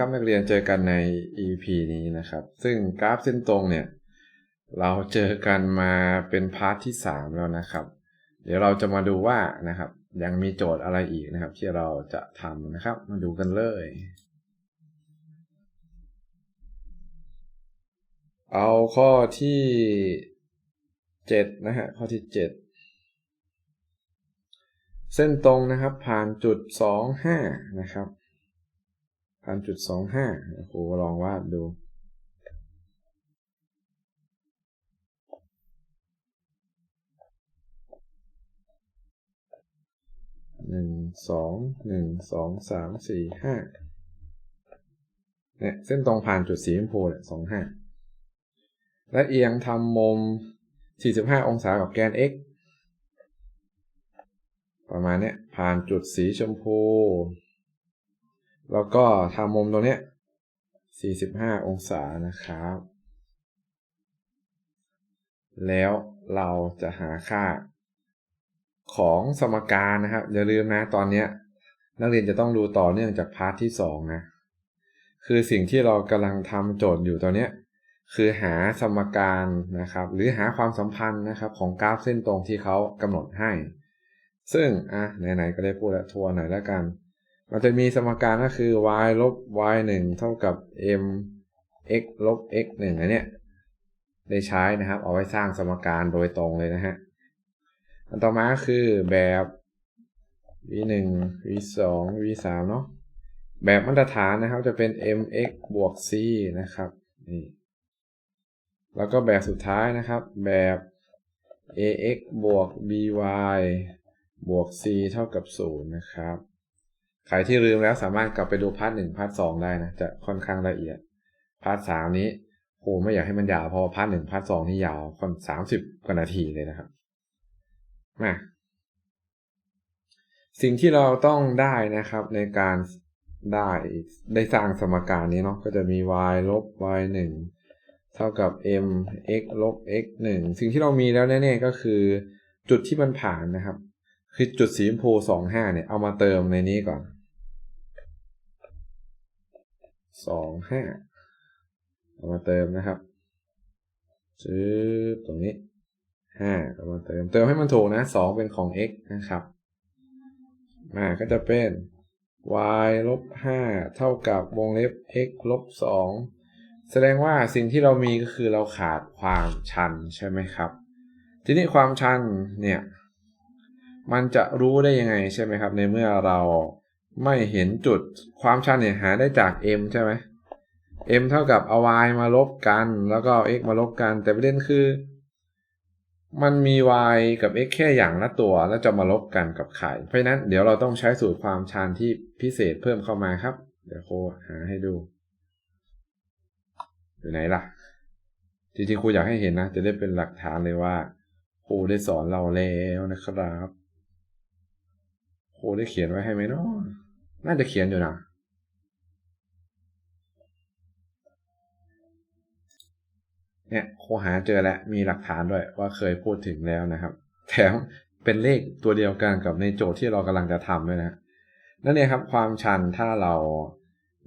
ครับนักเรียนเจอกันใน EP นี้นะครับ ซึ่งกราฟเส้นตรงเนี่ย เราเจอกันมาเป็นพาร์ทที่ 3 แล้วนะครับ เดี๋ยวเราจะมาดูว่านะครับ ยังมีโจทย์อะไรอีกนะครับ ที่เราจะทำนะครับ มาดูกันเลย เอาข้อที่ 7 นะฮะ ข้อที่ 7 เส้นตรงนะครับ ผ่านจุด 25 นะครับ ผ่านจุด25ครูลองวาดดูหนึ่งสองหนึ่งสองสามสี่ห้าเนี่ยเส้นตรงผ่านจุดสีชมพูเนี่ยสองห้าและเอียงทำมุมสี่สิบห้าองศากับแกน x ประมาณเนี้ยผ่านจุดสีชมพู แล้วก็ทำมุมตรงนี้ยสี่สิบห้าองศานะครับ แล้วเราจะหาค่าของสมการนะครับ อย่าลืมนะตอนนี้นักเรียนจะต้องดูต่อเนื่องจากพาร์ทที่ 2 นะ คือสิ่งที่เรากำลังทำโจทย์อยู่ตอนนี้คือหาสมการนะครับ หรือหาความสัมพันธ์นะครับ ของกราฟเส้นตรงที่เขากำหนดให้ ซึ่งอะไหนๆก็ได้พูดแล้วทัวร์หน่อยแล้วกัน มันจะมีสมการก็คือ y ลบ y 1เท่ากับ m x ลบ x 1อันเนี้ยได้ใช้นะครับ เอาไว้สร้างสมการโดยตรงเลยนะฮะ อันต่อมาคือแบบ v 1 v 2 v 3เนาะ แบบมาตรฐานนะครับจะเป็น mx บวก c นะครับนี่แล้วก็แบบสุดท้ายนะครับ แบบ ax บวก by บวก c เท่ากับ 0 นะครับ ใครที่ลืมแล้วสามารถกลับไปดูพาร์ทหนึ่งพาร์ทสองได้นะ จะค่อนข้างละเอียด พาร์ทสามนี้โหไม่อยากให้มันยาวเพราะพาร์ทหนึ่งพาร์ทสองนี่ยาวคนสามสิบกว่านาทีเลยนะครับ มาสิ่งที่เราต้องได้นะครับในการได้ได้สร้างสมการนี้เนาะก็จะมี y ลบ y 1เท่ากับ m x ลบ x 1สิ่งที่เรามีแล้วแน่ๆก็คือ จุดที่มันผ่านนะครับ คือจุดสีชมพู 25 เนี่ย เอามาเติมในนี้ก่อน 25เอามาเติมนะครับซื้อตรงนี้ห้าเอามาเติมเติมให้มันถูกนะสองเป็นของ x นะครับมาก็จะเป็น y ลบห้าเท่ากับวงเล็บ x ลบสองแสดงว่าสิ่งที่เรามีก็คือเราขาดความชันใช่ไหมครับ ทีนี้ความชันเนี่ย มันจะรู้ได้ยังไงใช่ไหมครับ ในเมื่อเรา ไม่เห็นจุดความชันเนี่ยหาได้จาก m ใช่ไหม m เท่ากับเอา y มาลบกัน แล้วก็ x มาลบกัน แต่ประเด็นคือ มันมี y กับ x แค่อย่างละตัว แล้วจะมาลบกันกับไข่ เพราะฉะนั้นเดี๋ยวเราต้องใช้สูตรความชันที่พิเศษเพิ่มเข้ามาครับ เดี๋ยวโคหาให้ดู อยู่ไหนล่ะ จริงๆครูอยากให้เห็นนะ จะได้เป็นหลักฐานเลยว่าครูได้สอนเราแล้วนะครับครูได้เขียนไว้ให้ไหมเนาะ น่าจะเขียนอยู่นะ เนี่ยโคหาเจอแล้ว มีหลักฐานด้วยว่าเคยพูดถึงแล้วนะครับ แถมเป็นเลขตัวเดียวกันกับในโจทย์ที่เรากำลังจะทำด้วยนะ นั่นเองครับความชันถ้าเรา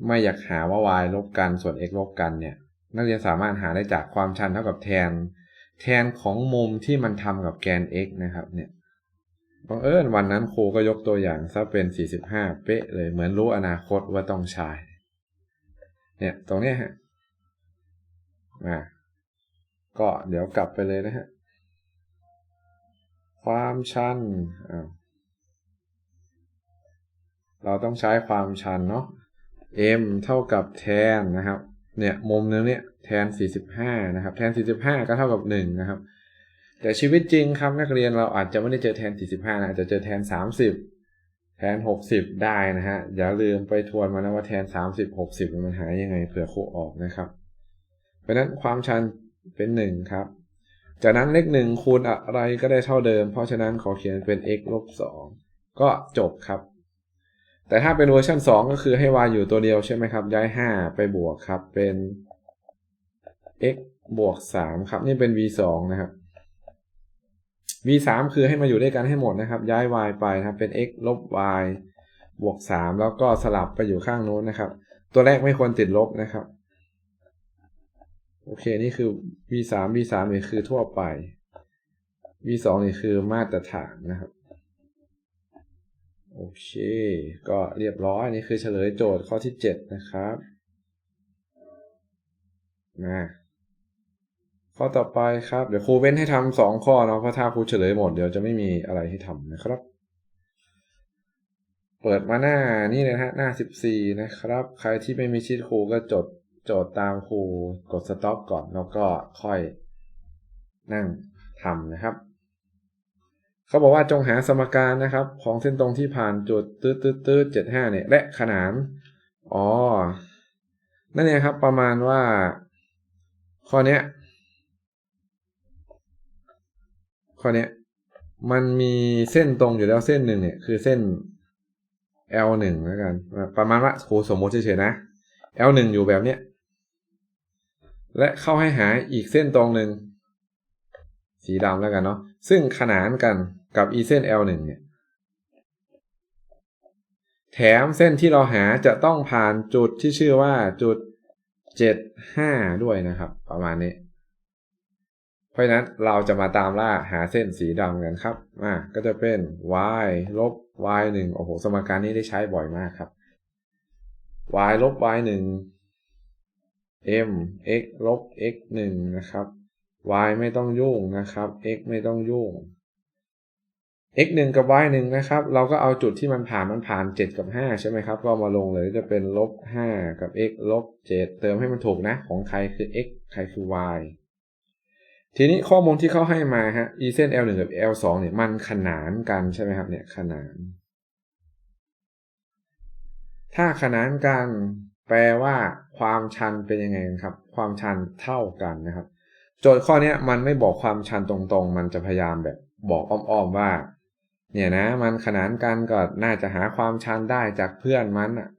ไม่อยากหาว่า y ลบกันส่วน x ลบกันเนี่ย นักเรียนสามารถหาได้จากความชันเท่ากับแทน แทนของมุมที่มันทำกับแกน x นะครับเนี่ย บังเอิญวันนั้นครูก็ยกตัวอย่างซะเป็น 45 เป๊ะเลยเหมือนรู้อนาคตว่าต้องใช้เนี่ยตรงนี้ฮะมาก็เดี๋ยวกลับไปเลยนะฮะ ความชันเราต้องใช้ความชันเนาะ m เท่ากับแทนนะครับ เนี่ยมุมนึงเนี่ยแทน 45 นะครับ แทน 45 ก็เท่ากับ 1 นะครับ แต่ชีวิตจริงครับนักเรียนเราอาจจะไม่ได้เจอแทน 45นะอาจจะเจอแทน 30 แทน 60 ได้นะฮะ อย่าลืมไปทวนมานะว่าแทน 30 60 มันหายยังไงเผื่อครูออกนะครับ เพราะนั้นความชันเป็นหนึ่งครับ จากนั้นเลขหนึ่งคูณอะไรก็ได้เท่าเดิม เพราะฉะนั้นขอเขียนเป็น x ลบสองก็จบครับ แต่ถ้าเป็นเวอร์ชัน2 ก็คือให้ y อยู่ตัวเดียวใช่ไหมครับ ย้าย 5 ไปบวกครับเป็น x บวก3ครับ นี่เป็น v 2นะครับ v 3 คือให้มาอยู่ด้วยกันให้หมดนะครับ ย้าย y ไปนะครับ เป็น x ลบ y บวก 3 แล้วก็สลับไปอยู่ข้างโน้นนะครับ ตัวแรกไม่ควรติดลบนะครับ โอเค นี่คือ v สาม v สามนี่คือทั่วไป v สองนี่คือมาตรฐานนะครับ โอเค ก็เรียบร้อย นี่คือเฉลยโจทย์ข้อที่เจ็ดนะครับ มา ข้อต่อไปครับ เดี๋ยวครูเว้นให้ทำสองข้อเนาะเพราะถ้าครูเฉลยหมดเดี๋ยวจะไม่มีอะไรให้ทำนะครับ เปิดมาหน้านี่เลยนะฮะหน้าสิบสี่นะครับ ใครที่ไม่มีชีตครูก็จดโจทย์ตามครูกดสต็อปก่อนแล้วก็ค่อยนั่งทำนะครับเขาบอกว่าจงหาสมการนะครับ ของเส้นตรงที่ผ่านจุดตืดตืดตืดเจ็ดห้าเนี่ย และขนาน อ๋อ นั่นเองครับประมาณว่า ข้อเนี้ย ข้อเนี้ยมันมีเส้นตรงอยู่แล้วเส้นหนึ่งเนี่ย คือเส้น L หนึ่งแล้วกัน ประมาณว่าครูสมมติเฉยๆนะ L หนึ่งอยู่แบบเนี้ย และเข้าให้หาอีกเส้นตรงหนึ่งสีดำแล้วกันเนาะซึ่งขนานกันกับอีเส้น L หนึ่งเนี่ย แถมเส้นที่เราหาจะต้องผ่านจุดที่ชื่อว่าจุดเจ็ดห้าด้วยนะครับ ประมาณนี้ เพราะฉะนั้นเราจะมาตามล่าหาเส้นสีดำกันครับอ่าก็จะเป็น y ลบ y หนึ่งโอ้โห สมการนี้ได้ใช้บ่อยมากครับ y ลบ y หนึ่ง m x ลบ x หนึ่งนะครับ y ไม่ต้องยุ่งนะครับ x ไม่ต้องยุ่ง x หนึ่งกับ y หนึ่งนะครับ เราก็เอาจุดที่มันผ่านมันผ่าน 7 กับ 5 ใช่ไหมครับ ก็มาลงเลยจะเป็นลบ 5 กับ x ลบ 7 เติมให้มันถูกนะ ของใครคือ x ใครคือ y ทีนี้ข้อมูลที่เขาให้มาฮะ e เส้น l 1กับ l 2เนี่ยมันขนานกันใช่ไหมครับเนี่ยขนาน ถ้าขนานกันแปลว่าความชันเป็นยังไงครับ ความชันเท่ากันนะครับ โจทย์ข้อนี้มันไม่บอกความชันตรงๆ มันจะพยายามแบบบอกอ้อมๆว่า เนี่ยนะ มันขนานกันก็น่าจะหาความชันได้จากเพื่อนมันอะ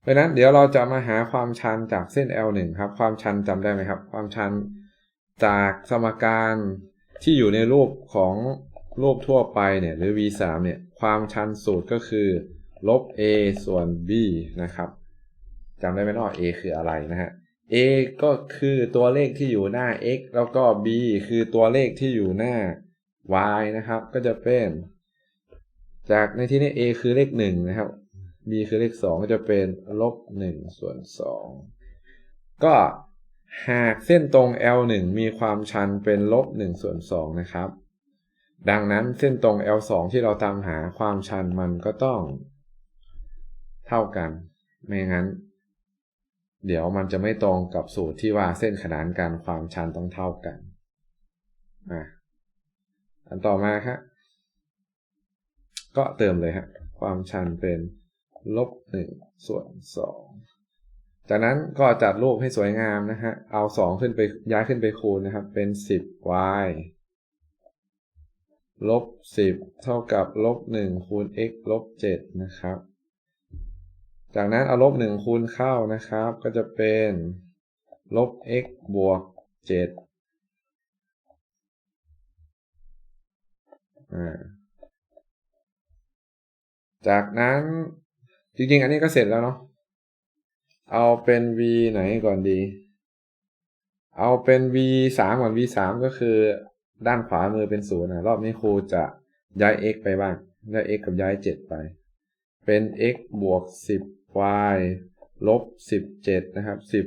เพราะนั้นเดี๋ยวเราจะมาหาความชันจากเส้น L1 ครับ ความชันจำได้ไหมครับ ความชัน จากสมการที่อยู่ในรูปของรูปทั่วไปเนี่ยหรือ v3 เนี่ยความชันสูตรก็คือลบ a ส่วน b นะครับจำได้ไหมว่า a คืออะไรนะฮะ a ก็คือตัวเลขที่อยู่หน้า x แล้วก็ b คือตัวเลขที่อยู่หน้า y นะครับ ก็จะเป็น จากในที่นี้ a คือเลขหนึ่งนะครับ b คือเลขสองก็จะเป็นลบหนึ่งส่วนสองก็ หากเส้นตรง L1 มีความชันเป็นลบ1ส่วน2นะครับ ดังนั้นเส้นตรง L2 ที่เราตามหาความชันมันก็ต้อง เท่ากัน ไม่งั้น เดี๋ยวมันจะไม่ตรงกับสูตรที่ว่าเส้นขนานกันความชันต้องเท่ากันอะอันต่อมาครับก็เติมเลยฮะ ความชันเป็นลบ1ส่วน2 จากนั้นก็จัดรูปให้สวยงามนะฮะ เอา 2 ขึ้นไปย้ายขึ้นไปคูณนะครับ เป็น 10y ลบ 10 เท่ากับลบ 1 คูณ x ลบ 7 นะครับ จากนั้นเอาลบ 1 คูณเข้านะครับ ก็จะเป็นลบ x บวก 7 อ่าจากนั้นจริงๆ อันนี้ก็เสร็จแล้วเนาะ เอาเป็น v ไหนก่อนดี เอาเป็น v สามก่อน v สามก็คือ ด้านขวามือเป็นศูนย์นะรอบนี้ครูจะย้าย x ไปบ้างย้าย x กับย้ายเจ็ดไป เป็น x บวกสิบ y ลบสิบเจ็ดนะครับสิบ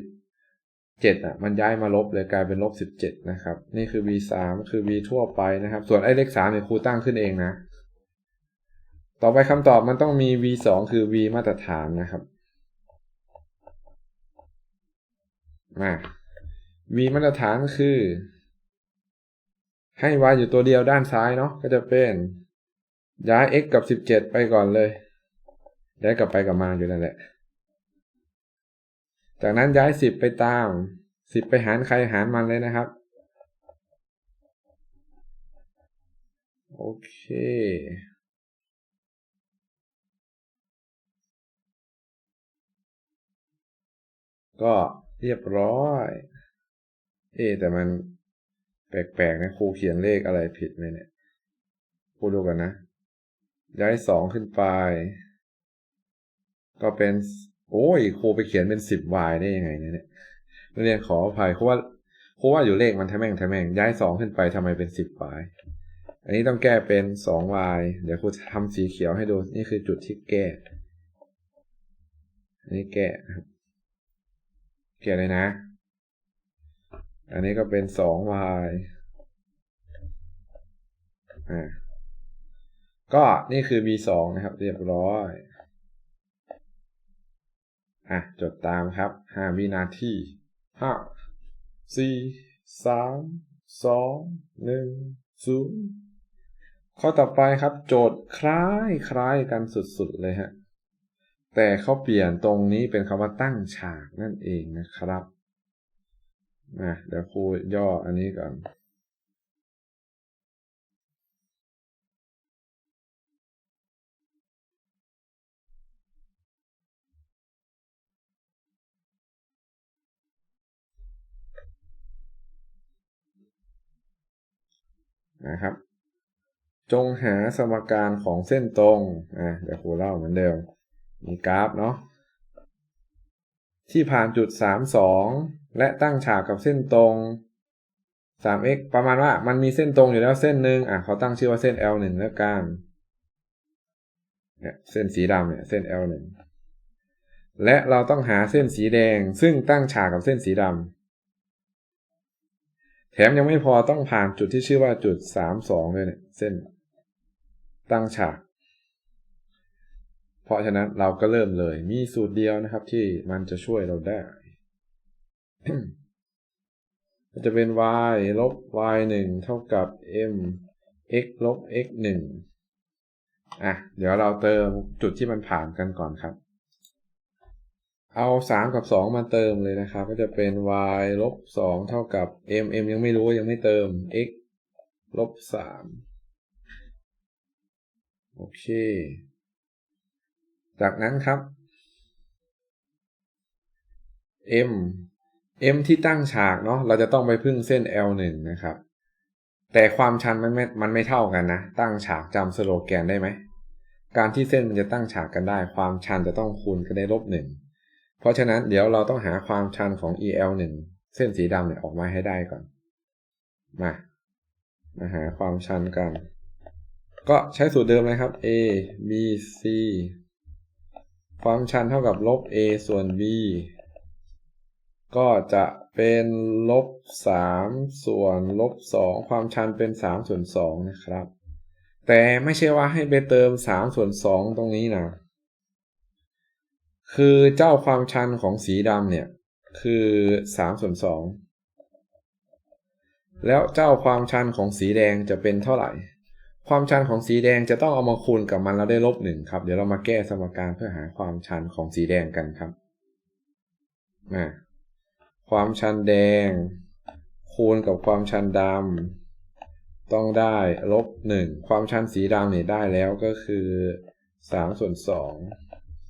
เจ็ดอะมันย้ายมาลบเลยกลายเป็นลบสิบเจ็ดนะครับ นี่คือ v สามคือ v ทั่วไปนะครับ ส่วนไอ้เลขสามเนี่ยครูตั้งขึ้นเองนะ ต่อไปคำตอบมันต้องมี v สองคือ v มาตรฐานนะครับ มา v มาตรฐานคือ ให้ y อยู่ตัวเดียวด้านซ้ายเนาะก็จะเป็นย้าย x กับ 17 ไปก่อนเลยย้ายกลับไปกลับมาอยู่นั่นแหละ จากนั้นย้าย 10 ไปตาม 10 ไปหารใครหารมันเลยนะครับ โอเค ก็ เรียบร้อย เอ๊แต่มันแปลกๆนะครูเขียนเลขอะไรผิดไหมเนี่ยครูดูกันนะ ย้ายสองขึ้นไป ก็เป็น โอ้ยครูไปเขียนเป็นสิบ y ได้ยังไงเนี่ยนักเรียนขออภัยเพราะว่าเพราะว่าอยู่เลขมันทแม่งทแม่งย้ายสองขึ้นไปทำไมเป็นสิบ y อันนี้ต้องแก้เป็นสอง y เดี๋ยวครูจะทำสีเขียวให้ดูนี่คือจุดที่แก้ อันนี้แก้ครับ แก้เลยนะ อันนี้ก็เป็นสอง y อ่าก็นี่คือ v สองนะครับ เรียบร้อย อะ จดตามครับห้าวินาทีห้าสี่สามสองหนึ่งศูนย์ข้อต่อไปครับ โจทย์คล้ายคล้ายกันสุด ๆ เลยฮะ แต่เขาเปลี่ยนตรงนี้เป็นคำว่าตั้งฉากนั่นเองนะครับอะเดี๋ยวครูย่ออันนี้ก่อนนะครับ จงหาสมการของเส้นตรง อะเดี๋ยวครูเล่าเหมือนเดิม มีกราฟเนาะที่ผ่านจุด 32 และตั้งฉากกับเส้นตรง 3x ประมาณว่ามันมีเส้นตรงอยู่แล้วเส้นหนึ่งอะเขาตั้งชื่อว่าเส้น L1 แล้วกันเนี่ยเส้นสีดำเนี่ยเส้น L1 และเราต้องหาเส้นสีแดงซึ่งตั้งฉากกับเส้นสีดำแถมยังไม่พอต้องผ่านจุดที่ชื่อว่าจุดสามสองเลยเนี่ยเส้นตั้งฉาก เพราะฉะนั้นเราก็เริ่มเลย มีสูตรเดียวนะครับที่มันจะช่วยเราได้ จะเป็น y ลบ y 1เท่ากับ m x ลบ x 1อะ เดี๋ยวเราเติมจุดที่มันผ่านกันก่อนครับ เอา 3 กับ 2 มาเติมเลยนะครับ ก็จะเป็น y ลบ 2 เท่ากับ m m ยังไม่รู้ยังไม่เติม x ลบ 3 โอเค จากนั้นครับ m m ที่ตั้งฉากเนาะเราจะต้องไปพึ่งเส้น l 1 นะครับ แต่ความชันมันไม่มันไม่เท่ากันนะ ตั้งฉากจำสโลแกนได้ไหม การที่เส้นมันจะตั้งฉากกันได้ ความชันจะต้องคูณกันได้ลบหนึ่งเพราะฉะนั้นเดี๋ยวเราต้องหาความชันของ EL 1 เส้นสีดำเนี่ยออกมาให้ได้ก่อน มา มาหาความชันกัน ก็ใช้สูตรเดิมเลยครับ A B C ความชันเท่ากับลบ A ส่วน B ก็จะเป็นลบ3ส่วนลบ2ความชันเป็น3ส่วน2นะครับ แต่ไม่ใช่ว่าให้ไปเติม3ส่วน2ตรงนี้นะคือเจ้าความชันของสีดำเนี่ย คือ3ส่วน2แล้วเจ้าความชันของสีแดงจะเป็นเท่าไหร่ ความชันของสีแดงจะต้องเอามาคูณกับมันแล้วได้ลบหนึ่งครับ เดี๋ยวเรามาแก้สมการเพื่อหาความชันของสีแดงกันครับมาความชันแดง คูณกับความชันดำต้องได้ลบหนึ่งความชันสีดำเนี่ยได้แล้วก็คือ3ส่วน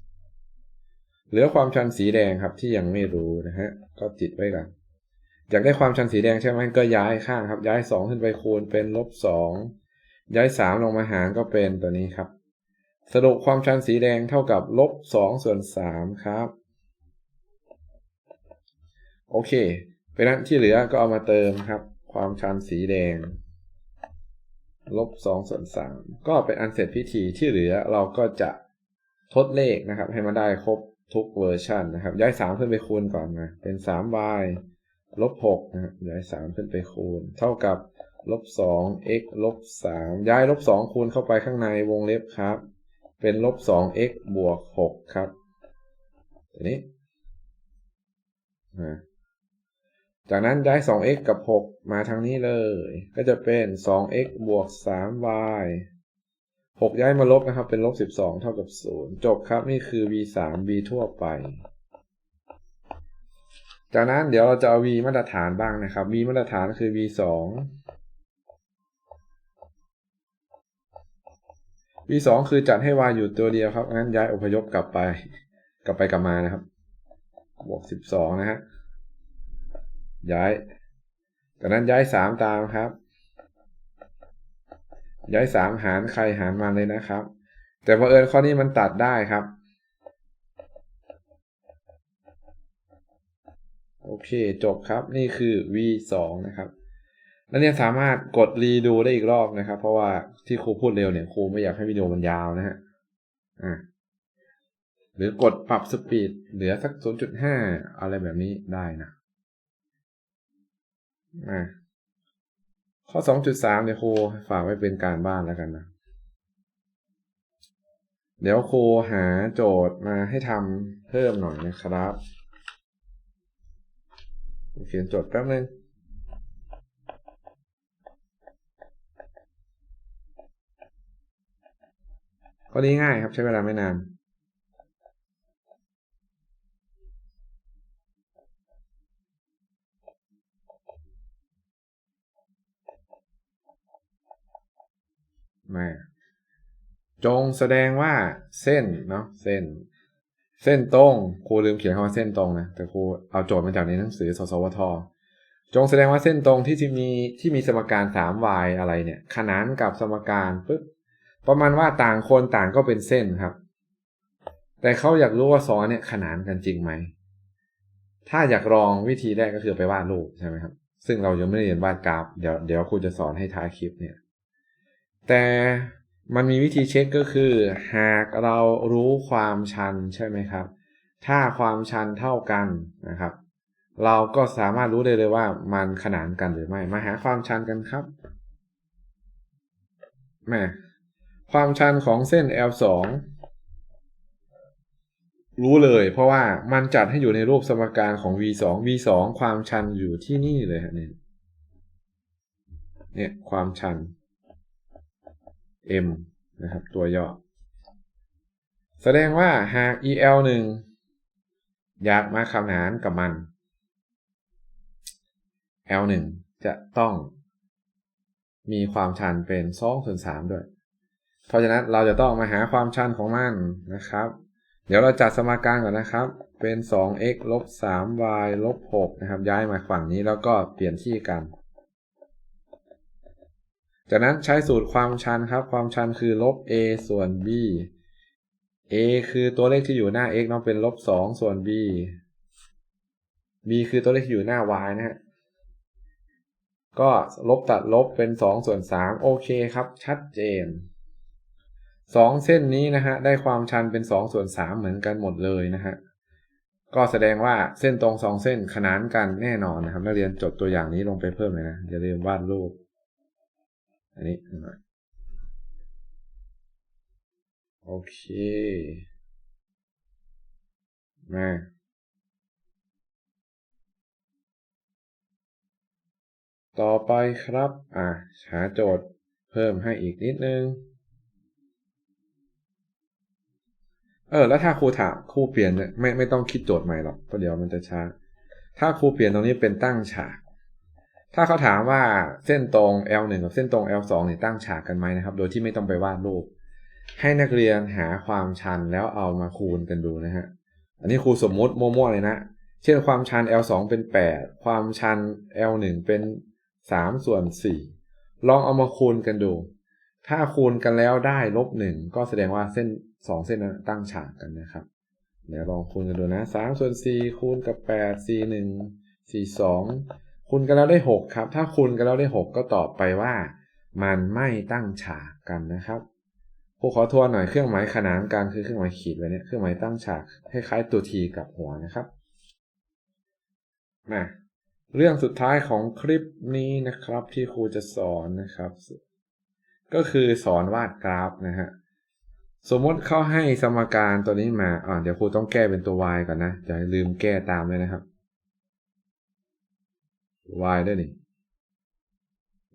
2เหลือความชันสีแดงครับที่ยังไม่รู้นะฮะก็ติดไว้กันอยากได้ความชันสีแดงใช่ไหมก็ย้ายข้างครับ ย้าย2ขึ้นไปคูณเป็นลบ2 ย้าย 3 ลงมาหารก็เป็นตัวนี้ครับ สรุปความชันสีแดงเท่ากับลบ2ส่วน3ครับ โอเคเพราะนั้นที่เหลือก็เอามาเติมครับ ความชันสีแดงลบ2ส่วน3ก็เป็นอันเสร็จพิธีที่เหลือเราก็จะทดเลขนะครับ ให้มันได้ครบทุกเวอร์ชันนะครับ ย้าย 3 ขึ้นไปคูณก่อนนะเป็น 3y ลบ6นะครับย้าย 3 ขึ้นไปคูณ เท่ากับ ลบ2 x ลบ3ย้ายลบ2คูณเข้าไปข้างในวงเล็บครับ เป็นลบ2 x บวก6ครับตัวนี้จากนั้นย้าย 2x กับ6มาทางนี้เลย ก็จะเป็น 2x บวก 3y 6ย้ายมาลบนะครับ เป็นลบ12เท่ากับ0จบครับนี่คือ v 3 v ทั่วไปจากนั้นเดี๋ยวเราจะเอา v มาตรฐานบ้างนะครับ v มาตรฐานคือ v 2 วีสองคือจัดให้วายอยู่ตัวเดียวครับงั้นย้ายอพยพกลับไป กลับไปกลับมานะครับ บวกสิบสองนะฮะ ย้าย จากนั้นย้ายสามตามครับ ย้ายสามหารใครหารมันเลยนะครับ แต่บังเอิญข้อนี้มันตัดได้ครับ โอเคจบครับ นี่คือ v สองนะครับ แล้วเนี่ยสามารถกดรีดูได้อีกรอบนะครับ เพราะว่าที่ครูพูดเร็วเนี่ยครูไม่อยากให้วิดีโอมันยาวนะฮะอ่าหรือกดปรับสปีดเหลือสัก 0.5 อะไรแบบนี้ได้นะอ่าข้อ 2.3 เนี่ยครูฝากไว้เป็นการบ้านแล้วกันนะ เดี๋ยวครูหาโจทย์มาให้ทำเพิ่มหน่อยนะครับ เขียนโจทย์แป๊บนึง ข้อนี้ง่ายครับใช้เวลาไม่นาน มาจงแสดงว่าเส้นเนาะเส้น เส้นตรงครูลืมเขียนคำว่าเส้นตรงนะแต่ครูเอาโจทย์มาจากในหนังสือสสวทจงแสดงว่าเส้นตรงที่ที่มีที่มีสมการ 3y อะไรเนี่ยขนานกับสมการปุ๊บ ประมาณว่าต่างคนต่างก็เป็นเส้นครับ แต่เขาอยากรู้ว่าสอเนี่ยขนานกันจริงไหม ถ้าอยากลองวิธีแรกก็คือไปวาดรูปใช่ไหมครับ ซึ่งเรายังไม่ได้เรียนวาดกราฟ เดี๋ยวเดี๋ยวครูจะสอนให้ท้ายคลิปเนี่ย แต่มันมีวิธีเช็คก็คือ หากเรารู้ความชันใช่ไหมครับ ถ้าความชันเท่ากันนะครับ เราก็สามารถรู้ได้เลยว่ามันขนานกันหรือไม่ มาหาความชันกันครับแม่ ความชันของเส้น L2 รู้เลย เพราะว่ามันจัดให้อยู่ในรูปสมการของ V2 V2 ความชันอยู่ที่นี่เลยฮะเนี่ยเนี่ยความชัน m นะครับ ตัวย่อ แสดงว่าหาก el 1 อยากมาคำนานกับมัน l 1 จะต้องมีความชันเป็น2ส่วน3ด้วย เพราะฉะนั้นเราจะต้องมาหาความชันของมันนะครับ เดี๋ยวเราจัดสมการก่อนนะครับ เป็น 2x ลบ 3y ลบ 6 นะครับ ย้ายมาฝั่งนี้แล้วก็เปลี่ยนที่กัน จากนั้นใช้สูตรความชันครับ ความชันคือลบ a ส่วน b a คือตัวเลขที่อยู่หน้า x เนาะเป็นลบ 2 ส่วน b b คือตัวเลขที่อยู่หน้า y นะฮะก็ลบตัดลบเป็น 2 ส่วน 3 โอเคครับ ชัดเจน 2เส้นนี้นะฮะได้ความชันเป็น2ส่วน3เหมือนกันหมดเลยนะฮะก็แสดงว่าเส้นตรง2เส้นขนานกันแน่นอนนะครับนักเรียนจดตัวอย่างนี้ลงไปเพิ่มเลยนะอย่าลืมวาดรูป อันนี้หน่อยโอเค มาต่อไปครับ อะหาโจทย์เพิ่มให้อีกนิดนึง เออแล้วถ้าครูถามครูเปลี่ยนเนี่ยไม่ไม่ต้องคิดโจทย์ใหม่หรอกเพราะเดี๋ยวมันจะช้า ถ้าครูเปลี่ยนตรงนี้เป็นตั้งฉาก ถ้าเขาถามว่าเส้นตรง L1 กับเส้นตรง L2 เนี่ยตั้งฉากกันไหมนะครับ โดยที่ไม่ต้องไปวาดรูป ให้นักเรียนหาความชันแล้วเอามาคูณกันดูนะฮะอันนี้ครูสมมติมั่วๆเลยนะ เช่นความชัน L2 เป็น 8 ความชัน L1 เป็น 3 ส่วน 4 ลองเอามาคูณกันดู ถ้าคูณกันแล้วได้ลบ1ก็แสดงว่าเส้น 2เส้นนั้นตั้งฉากกันนะครับ เดี๋ยวลองคูณกันดูนะ3ส่วน4คูณกับ8 4 1 4 2คูณกันแล้วได้6ครับ ถ้าคูณกันแล้วได้6ก็ตอบไปว่า มันไม่ตั้งฉากกันนะครับครูขอทวนหน่อยเครื่องหมายขนานกันคือเครื่องหมายขีดไว้เนี่ยเครื่องหมายตั้งฉากคล้ายๆตัวทีกับหัวนะครับมาเรื่องสุดท้ายของคลิปนี้นะครับที่ครูจะสอนนะครับ ก็คือสอนวาดกราฟนะฮะ สมมติเขาให้สมการตัวนี้มาอ่าเดี๋ยวครูต้องแก้เป็นตัว y ก่อนนะอย่าลืมแก้ตามเลยนะครับ y ด้วยนี่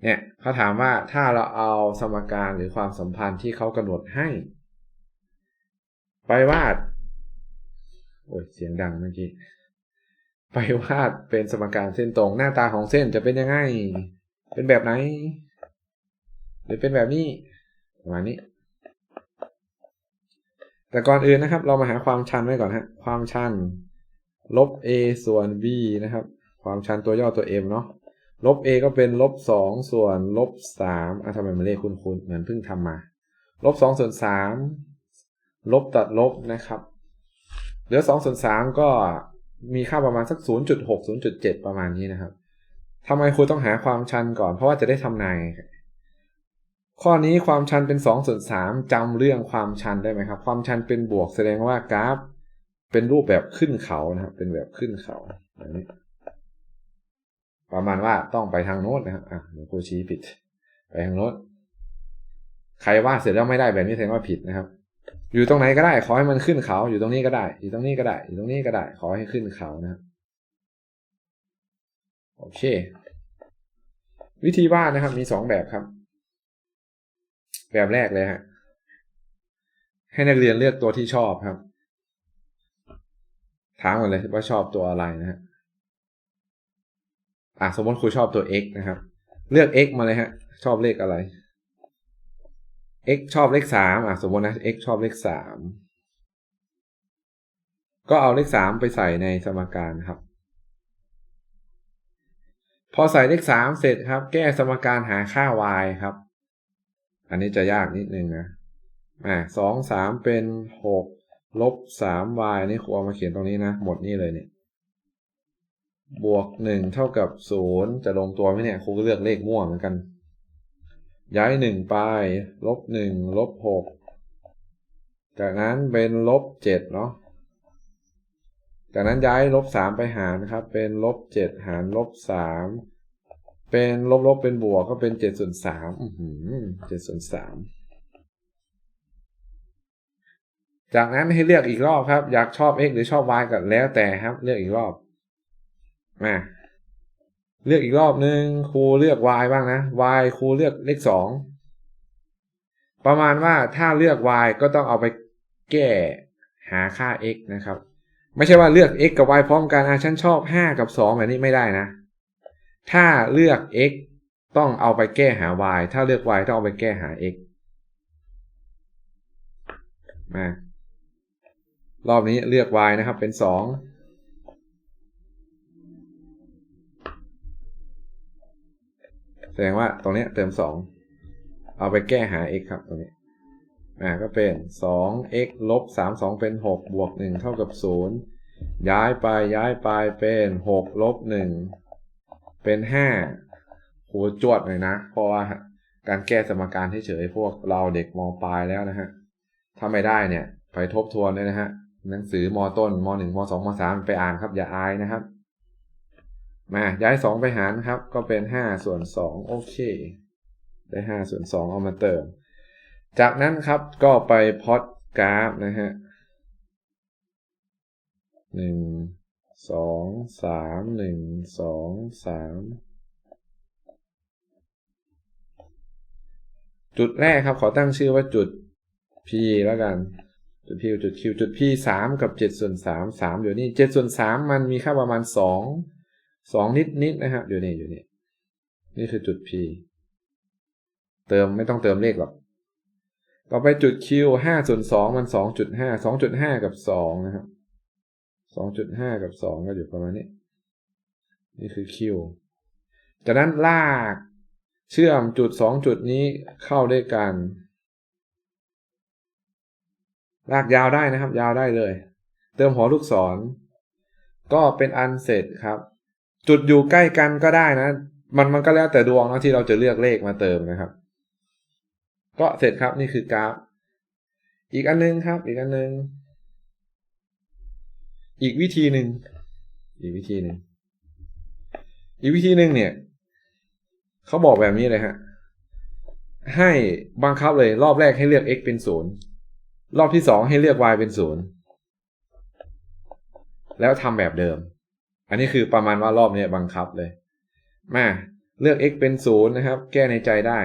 เนี่ยเขาถามว่าถ้าเราเอาสมการหรือความสัมพันธ์ที่เขากำหนดให้ ไปวาด โอ้ยเสียงดังเมื่อกี้ ไปวาดเป็นสมการเส้นตรงหน้าตาของเส้นจะเป็นยังไง เป็นแบบไหน หรือเป็นแบบนี้ ประมาณนี้ แต่ก่อนอื่นนะครับ เรามาหาความชันไว้ก่อนฮะ ความชัน ลบ a ส่วน b นะครับ ความชันตัวย่อตัว m เนาะ ลบ a ก็เป็นลบสองส่วนลบสามอะทำไมมันเลขคุ้นๆ เหมือนเพิ่งทำมา ลบสองส่วนสามลบตัดลบนะครับ เหลือสองส่วนสามก็มีค่าประมาณสัก 0.6 0.7 ประมาณนี้นะครับทำไมครูต้องหาความชันก่อน เพราะว่าจะได้ทำนาย ข้อนี้ความชันเป็น2ส่วน3จำเรื่องความชันได้ไหมครับ ความชันเป็นบวกแสดงว่ากราฟ เป็นรูปแบบขึ้นเขานะครับ เป็นแบบขึ้นเขาแบบนี้ประมาณว่าต้องไปทางโน้นนะครับอะเดี๋ยวครูชี้ผิด ไปทางโน้นใครวาดเสร็จแล้วไม่ได้แบบนี้แสดงว่าผิดนะครับ อยู่ตรงไหนก็ได้ ขอให้มันขึ้นเขา อยู่ตรงนี้ก็ได้ อยู่ตรงนี้ก็ได้ อยู่ตรงนี้ก็ได้ ขอให้ขึ้นเขานะครับโอเค วิธีวาดนะครับมีสองแบบครับ แบบแรกเลยฮะ ให้นักเรียนเลือกตัวที่ชอบครับ ถามกันเลยว่าชอบตัวอะไรนะฮะอะสมมติครูชอบตัว x นะครับ เลือก x มาเลยฮะ ชอบเลขอะไร x ชอบเลขสามอะสมมตินะ x ชอบเลขสามก็เอาเลขสามไปใส่ในสมการครับ พอใส่เลขสามเสร็จครับ แก้สมการหาค่า y ครับ อันนี้จะยากนิดนึงนะอ่าสองสามเป็นหกลบสาม y นี่ครูเอามาเขียนตรงนี้นะ หมดนี่เลยเนี่ย บวกหนึ่งเท่ากับศูนย์จะลงตัวไหมเนี่ยครูก็เลือกเลขม่วงเหมือนกัน ย้ายหนึ่งไปลบหนึ่งลบหกจากนั้นเป็นลบเจ็ดเนาะจากนั้นย้ายลบสามไปหารนะครับ เป็นลบเจ็ดหารลบสาม เป็นลบลบเป็นบวกก็เป็นเจ็ดส่วนสามเจ็ดส่วนสามจากนั้นให้เลือกอีกรอบครับ อยากชอบ x หรือชอบ y ก็แล้วแต่ครับ เลือกอีกรอบมาเลือกอีกรอบหนึ่งครูเลือก y บ้างนะ y ครูเลือกเลขสองประมาณว่าถ้าเลือก y ก็ต้องเอาไปแก้หาค่า x นะครับ ไม่ใช่ว่าเลือก x กับ y พร้อมกันอะฉันชอบ 5 กับ 2 แบบนี้ไม่ได้นะ ถ้าเลือก x ต้องเอาไปแก้หา y ถ้าเลือก y ต้องเอาไปแก้หา x มารอบนี้เลือก y นะครับเป็น 2 แสดงว่าตรงนี้เติม 2 เอาไปแก้หา x ครับตรงนี้อ่าก็เป็น 2x ลบ 3 2 เป็น 6 บวก 1 เท่ากับ 0 ย้ายไปย้ายไปเป็น 6 ลบ 1 เป็น5โหจวดเลยนะ เพราะว่าการแก้สมการเฉยๆพวกเราเด็กมปลายแล้วนะฮะ ถ้าไม่ได้เนี่ยไปทบทวนเลยนะฮะ หนังสือมต้นมหนึ่งมสองมสามไปอ่านครับอย่าอายนะครับ มาย้ายสองไปหารครับ ก็เป็นห้าส่วนสองโอเค ได้ห้าส่วนสองเอามาเติม จากนั้นครับก็ไปพอดกราฟนะฮะหนึ่ง สองสามหนึ่งสองสามจุดแรกครับขอตั้งชื่อว่าจุด P แล้วกัน จุด P จุด Q จุด P สามกับเจ็ดส่วนสามสามเดี๋ยวนี้เจ็ดส่วนสามมันมีค่าประมาณสองสองนิดนิดนะครับเดี๋ยวนี้อยู่นี่นี่คือจุด P เติมไม่ต้องเติมเลขหรอก ต่อไปจุด Q ห้าส่วนสองมันสองจุดห้าสองจุดห้ากับสองนะครับ สองจุดห้ากับสองก็อยู่ประมาณนี้ นี่คือ Q จากนั้นลากเชื่อมจุดสองจุดนี้เข้าด้วยกัน ลากยาวได้นะครับ ยาวได้เลย เติมหัวลูกศร ก็เป็นอันเสร็จครับ จุดอยู่ใกล้กันก็ได้นะ มันมันก็แล้วแต่ดวงนะที่เราจะเลือกเลขมาเติมนะครับ ก็เสร็จครับนี่คือกราฟ อีกอันนึงครับ อีกอันนึง อีกวิธีหนึ่งอีกวิธีหนึ่งอีกวิธีหนึ่งเนี่ยเขาบอกแบบนี้เลยฮะให้บังคับเลย รอบแรกให้เลือก x เป็นศูนย์รอบที่สองให้เลือก y เป็นศูนย์แล้วทำแบบเดิม อันนี้คือประมาณว่ารอบนี้บังคับเลยมาเลือก x เป็นศูนย์นะครับ แก้ในใจได้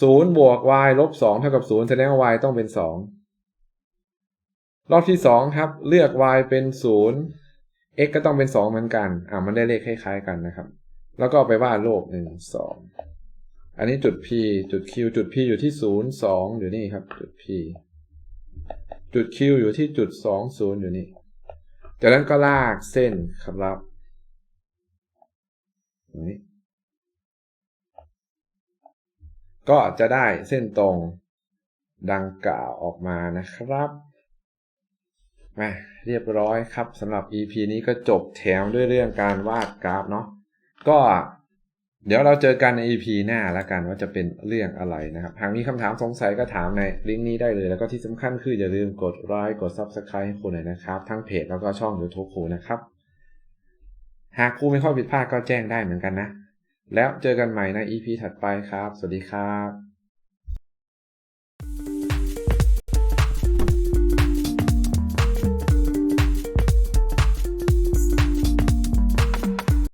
ศูนย์บวก y ลบสองเท่ากับศูนย์แสดงว่า y ต้องเป็นสอง รอบที่สองครับ เลือก y เป็นศูนย์ x ก็ต้องเป็นสองเหมือนกัน อ่ามันได้เลขคล้ายๆกันนะครับ แล้วก็ไปวาดโลกหนึ่งสองอันนี้จุด P จุด Q จุด P อยู่ที่ศูนย์สองอยู่นี่ครับจุด P จุด Q อยู่ที่จุดสองศูนย์อยู่นี่ จากนั้นก็ลากเส้นครับรับนี้ก็จะได้เส้นตรงดังกล่าวออกมานะครับ มาเรียบร้อยครับสำหรับ EP นี้ก็จบแถมด้วยเรื่องการวาดกราฟเนาะก็เดี๋ยวเราเจอกันใน EP หน้าแล้วกันว่าจะเป็นเรื่องอะไรนะครับ หากมีคำถามสงสัยก็ถามในลิงก์นี้ได้เลย แล้วก็ที่สำคัญคืออย่าลืมกดไลค์กด Subscribe ให้ครูหน่อยนะครับ ทั้งเพจแล้วก็ช่อง YouTube ครูนะครับ หากครูไมีข้อผิดพลาดก็แจ้งได้เหมือนกันนะ แล้วเจอกันใหม่ใน EP ถัดไปครับ สวัสดีครับ